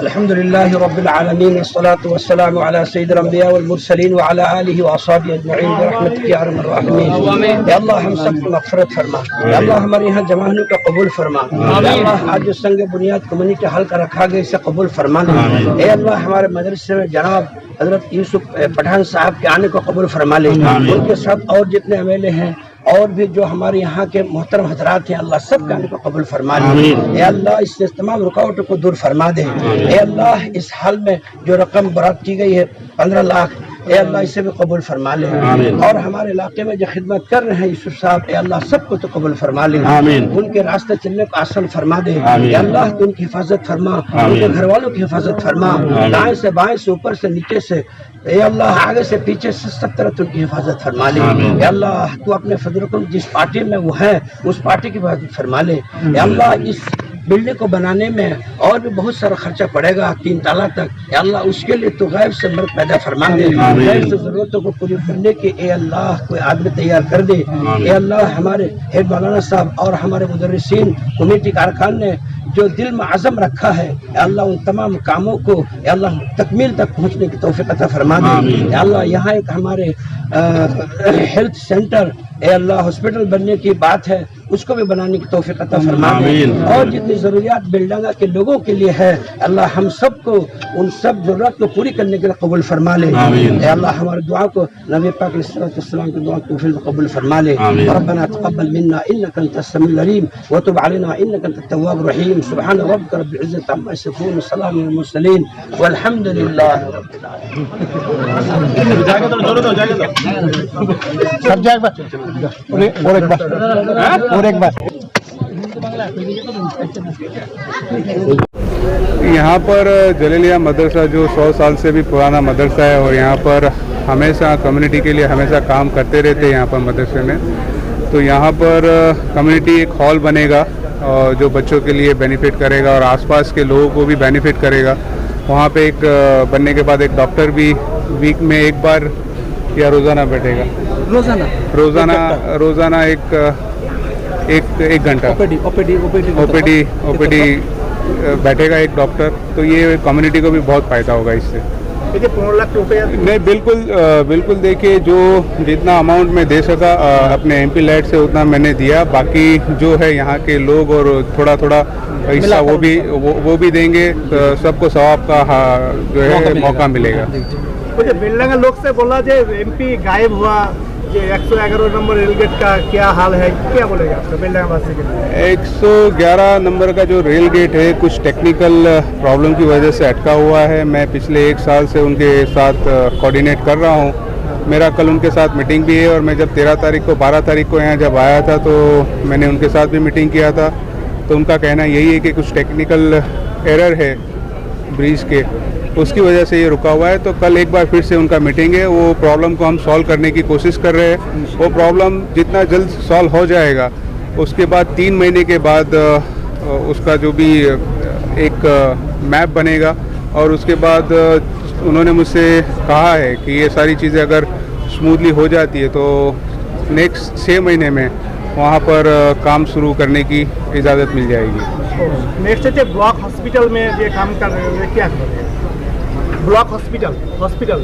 अलहमदिल्ला रबालमीन वसलाम सईदरम्बिया वरमसलिन वाला वसाब अजमाइन अल्लाह हम सबको मफरत फरमा अल्लाह हमारे यहाँ जवानों का कबूल फरमा अल्लाह आज जो संग बुनियाद कमनी के हल का रखा गया इसे कबूल फरमाना ए अल्लाह हमारे मदरसे में जनाब हज़रत यूसुफ पठान साहब के आने को कबूल फरमा ले उनके साथ और जितने अमेले हैं और भी जो हमारे यहाँ के मोहतरम हजरात हैं अल्लाह सब का इनको कबूल फरमा दे। ए अल्लाह इस तमाम रुकावटों को दूर फरमा दे। ए अल्लाह इस हाल में जो रकम बरात की गई है पंद्रह लाख अल्लाह इसे भी कबूल फरमा ले। और हमारे इलाके में जो खिदमत कर रहे हैं यूसुफ साहब ए अल्लाह सबको तो कबूल फरमा ले। उनके रास्ते चलने को आसान फरमा दे। ए अल्लाह तू उनकी हिफाजत फरमा उनके घर वालों की हिफाजत फरमा। दाएँ से बाएँ से ऊपर से नीचे से ए अल्लाह आगे से पीछे से सब तरफ़ उनकी हिफाजत फरमा ले। ए अल्लाह तू अपने फजल को जिस पार्टी में वो है उस पार्टी की हिफाजत फरमा ले। ए अल्लाह इस बिल्डिंग को बनाने में और भी बहुत सारा खर्चा पड़ेगा तीन ताला तक। अल्लाह उसके लिए तो गैब से मर्द पैदा फरमा दे गैब से जरूरतों को पूरी करने के ए अल्लाह कोई आदमी तैयार कर दे। ए अल्लाह हमारे हेड मौलाना साहब और हमारे मुदरसिन कमेटी कारखान ने जो दिल में आज़म रखा है अल्लाह उन तमाम कामों को अल्लाह तकमील तक पहुँचने की तौफीक अता फरमा दे अल्लाह यहाँ एक हमारे हेल्थ सेंटर ए अल्लाह हॉस्पिटल बनने की बात है उसको भी बनाने की तौफीक अता फरमा दे और जितनी जरूरियात बिल्डंगा के लोगों के लिए है अल्लाह हम सबको उन सब ज़रूरत को पूरी करने के लिए कबूल फरमा ले अल्लाह हमारे दुआ को नबी पाक की दुआ को फिर कबूल फरमा ले मिन्ना इन्नका अंतस समीउल अलीम व तुब अलैना इन्नका अंतत तव्वाबुर अलल मुरसलीन वल्हम्दुलिल्लाहि रब्बिल आलमीन सब जाए और एक- बार और एक बार यहाँ पर जलेलिया मदरसा जो 100 साल से भी पुराना मदरसा है और यहाँ पर हमेशा कम्युनिटी के लिए हमेशा काम करते रहते हैं यहाँ पर मदरसे में। तो यहाँ पर कम्युनिटी एक हॉल बनेगा। जो बच्चों के लिए बेनिफिट करेगा और आसपास के लोगों को भी बेनिफिट करेगा। वहाँ पे एक बनने के बाद एक डॉक्टर भी वीक में एक बार या रोज़ाना बैठेगा। रोज़ाना? रोज़ाना रोज़ाना एक एक एक घंटा। OPD OPD OPD OPD OPD बैठेगा एक डॉक्टर तो ये कम्युनिटी को भी बहुत फ़ायदा होगा इससे। देखिए पौन लाख रुपया नहीं बिल्कुल बिल्कुल देखिए जो जितना अमाउंट मैं दे सका अपने अपने एमपी लाइट से उतना मैंने दिया। बाकी जो है यहाँ के लोग और थोड़ा थोड़ा पैसा वो भी वो, वो भी देंगे तो सबको सवाब का जो है मौका मिलेगा। मुझे बिल्डंगा लोग से बोला जे एमपी गायब हुआ। का क्या हाल है? क्या बोलेगा आपका बिल्डंगा वासी के लिए? 111 नंबर का जो रेल गेट है, कुछ टेक्निकल प्रॉब्लम की वजह से अटका हुआ है। मैं पिछले एक साल से उनके साथ कोऑर्डिनेट कर रहा हूँ। मेरा कल उनके साथ मीटिंग भी है और मैं जब 13 तारीख को 12 तारीख को यहाँ जब आया था तो मैंने उनके साथ भी मीटिंग किया था। तो उनका कहना यही है कि कुछ टेक्निकल एरर है। ब्रिज के, उसकी वजह से ये रुका हुआ है। तो कल एक बार फिर से उनका मीटिंग है। वो प्रॉब्लम को हम सॉल्व करने की कोशिश कर रहे हैं। वो प्रॉब्लम जितना जल्द सॉल्व हो जाएगा, उसके बाद तीन महीने के बाद उसका जो भी एक मैप बनेगा। और उसके बाद उन्होंने मुझसे कहा है कि ये सारी चीज़ें अगर स्मूथली हो जाती है तो नेक्स्ट छः महीने में वहाँ पर अ, काम शुरू करने की इजाज़त मिल जाएगी नेक्स्ट হচ্ছে ব্লক হসপিটাল में যে काम कर रहे हैं क्या कर रहे हैं block hospital hospital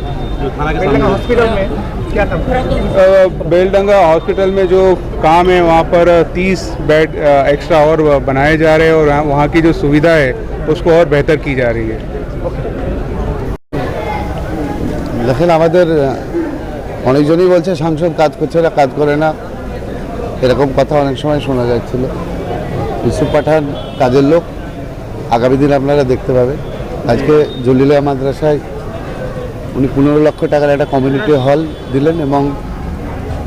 Beldanga hospital में क्या काम कर रहे हैं अ, बेलडंगा हॉस्पिटल में जो काम है वहाँ पर 30 बेड अ, एक्स्ट्रा और बनाए जा रहे हैं और वहाँ- वहाँ की जो सुविधा है उसको और बेहतर की जा रही है দেখেন আমাদের অনেকজনই বলছে সাংসদ কাজ করছে না কাজ করে না এরকম কথা অনেক সময় শোনা যাচ্ছিল। ইউসুফ পাঠান কাজের লোক আগামী দিন আপনারা দেখতে পাবেন। আজকে জলিলা মাদ্রাসায় উনি পনেরো লক্ষ টাকার একটা কমিউনিটি হল দিলেন এবং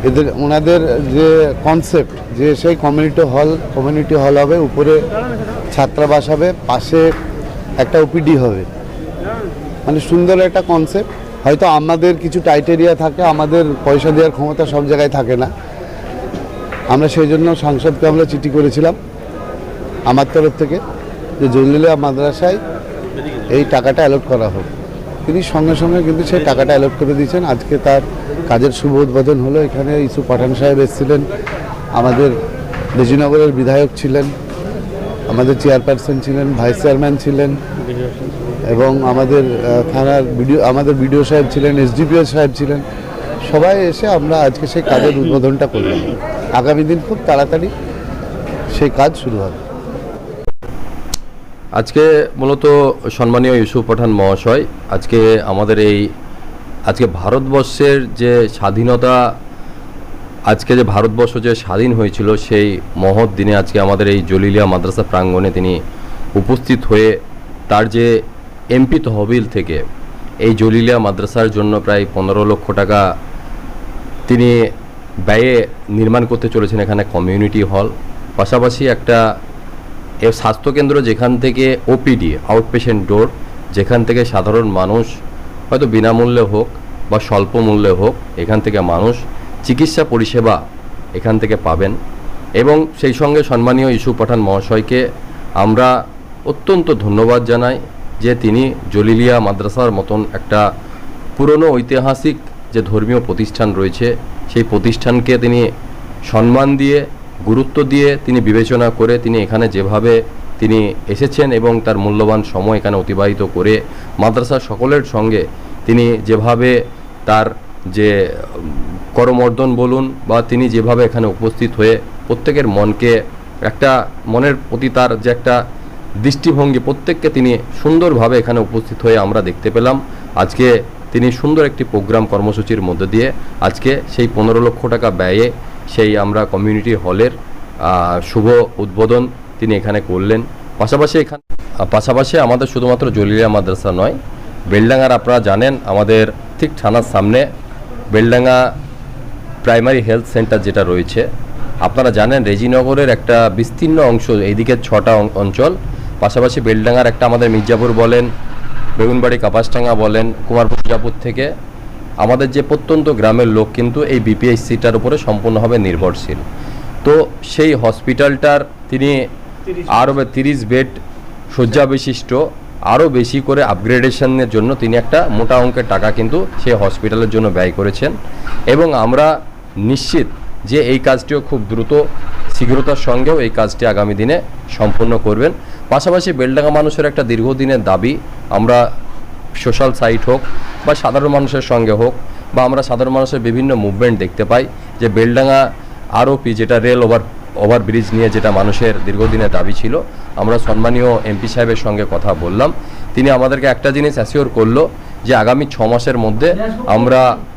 এদের, ওনাদের যে কনসেপ্ট যে সেই কমিউনিটি হল কমিউনিটি হল হবে, উপরে ছাত্রাবাস হবে, পাশে একটা ওপিডি হবে। মানে সুন্দর একটা কনসেপ্ট হয়তো আমাদের কিছু টাইটেরিয়া থাকে, আমাদের পয়সা দেওয়ার ক্ষমতা সব জায়গায় থাকে না। আমরা সেই জন্য সাংসদকে আমরা চিঠি করেছিলাম আমার তরফ থেকে যে জলিলা মাদ্রাসায় এই টাকাটা অ্যালট করা হোক। তিনি সঙ্গে সঙ্গে কিন্তু সেই টাকাটা অ্যালট করে দিয়েছেন। আজকে তার কাজের শুভ উদ্বোধন হলো। এখানে ইসু পাঠান সাহেব এসেছিলেন। আমাদের রেজিনগরের বিধায়ক ছিলেন। আমাদের চেয়ারপারসন ছিলেন, ভাইস চেয়ারম্যান ছিলেন এবং আমাদের থানার বিডিও, আমাদের বিডিও সাহেব ছিলেন, এসডিপিও সাহেব ছিলেন। সবাই এসে আমরা আজকে সেই কাজের উদ্বোধনটা করলাম। আগামী দিন খুব তাড়াতাড়ি সেই কাজ শুরু হবে। আজকে মূলত সম্মানীয় ইউসুফ পাঠান মহাশয়, আজকে আমাদের এই, আজকে ভারতবর্ষের যে স্বাধীনতা, আজকে যে ভারতবর্ষ যে স্বাধীন হয়েছিল সেই মহৎ দিনে আজকে আমাদের এই জলিলিয়া মাদ্রাসা প্রাঙ্গণে তিনি উপস্থিত হয়ে তার যে এমপি তহবিল থেকে এই জলিলিয়া মাদ্রাসার জন্য প্রায় পনেরো লক্ষ টাকা তিনি ব্যয়ে নির্মাণ করতে চলেছেন এখানে কমিউনিটি হল পাশাপাশি একটা স্বাস্থ্যকেন্দ্র যেখান থেকে ওপিডি আউটপেশেন্ট ডোর যেখান থেকে সাধারণ মানুষ হয়তো বিনামূল্যে হোক বা স্বল্প মূল্যে হোক, এখান থেকে মানুষ চিকিৎসা পরিষেবা এখান থেকে পাবেন। এবং সেই সঙ্গে সম্মানীয় ইস্যু পাঠান মহাশয়কে আমরা অত্যন্ত ধন্যবাদ জানাই যে তিনি জলিলিয়া মাদ্রাসার মতন একটা পুরনো ঐতিহাসিক যে ধর্মীয় প্রতিষ্ঠান রয়েছে, সেই প্রতিষ্ঠানকে তিনি সম্মান দিয়ে, গুরুত্ব দিয়ে তিনি বিবেচনা করে তিনি এখানে যেভাবে তিনি এসেছেন এবং তার মূল্যবান সময় এখানে অতিবাহিত করে মাদ্রাসার সকলের সঙ্গে তিনি যেভাবে তার যে করমর্দন বলুন বা তিনি যেভাবে এখানে উপস্থিত হয়ে প্রত্যেকের মনকে একটা মনের প্রতি তার যে একটা দৃষ্টিভঙ্গি প্রত্যেককে তিনি সুন্দরভাবে এখানে উপস্থিত হয়ে আমরা দেখতে পেলাম। আজকে তিনি সুন্দর একটি প্রোগ্রাম কর্মসূচির মধ্যে দিয়ে আজকে সেই পনেরো লক্ষ টাকা ব্যয়ে সেই আমরা কমিউনিটি হলের শুভ উদ্বোধন তিনি এখানে করলেন। পাশাপাশি এখানে পাশাপাশি আমাদের শুধুমাত্র জলিলিয়া মাদ্রাসা নয়, বেলডাঙ্গার আপনারা জানেন আমাদের ঠিক থানার সামনে বেলডাঙ্গা প্রাইমারি হেলথ সেন্টার যেটা রয়েছে। আপনারা জানেন রেজিনগরের একটা বিস্তীর্ণ অংশ, এইদিকে ছটা অঞ্চল। পাশাপাশি বেলডাঙ্গার একটা আমাদের মির্জাপুর বলেন বেগুনবাড়ি কাপাসটাঙ্গা বলেন কুমারপুর থেকে আমাদের যে প্রত্যন্ত গ্রামের লোক কিন্তু এই বিপিএইচসিটার উপরে সম্পূর্ণভাবে নির্ভরশীল। তো সেই হসপিটালটার তিনি আরও তিরিশ বেড শয্যা বিশিষ্ট আরও বেশি করে আপগ্রেডেশনের জন্য তিনি একটা মোটা অঙ্কের টাকা কিন্তু সেই হসপিটালের জন্য ব্যয় করেছেন। এবং আমরা নিশ্চিত যে এই কাজটিও খুব দ্রুত শীঘ্রতার সঙ্গেও এই কাজটি আগামী দিনে সম্পূর্ণ করবেন। পাশাপাশি বেলডাঙ্গা মানুষের একটা দীর্ঘদিনের দাবি, আমরা সোশ্যাল সাইট হোক বা সাধারণ মানুষের সঙ্গে হোক বা আমরা সাধারণ মানুষের বিভিন্ন মুভমেন্ট দেখতে পাই, যে বেলডাঙ্গা আরওপি যেটা রেল ওভার, ওভারব্রিজ নিয়ে যেটা মানুষের দীর্ঘদিনের দাবি ছিল, আমরা সম্মানীয় এমপি সাহেবের সঙ্গে কথা বললাম। তিনি আমাদেরকে একটা জিনিস অ্যাসিওর করল, যে আগামী ছ মাসের মধ্যে আমরা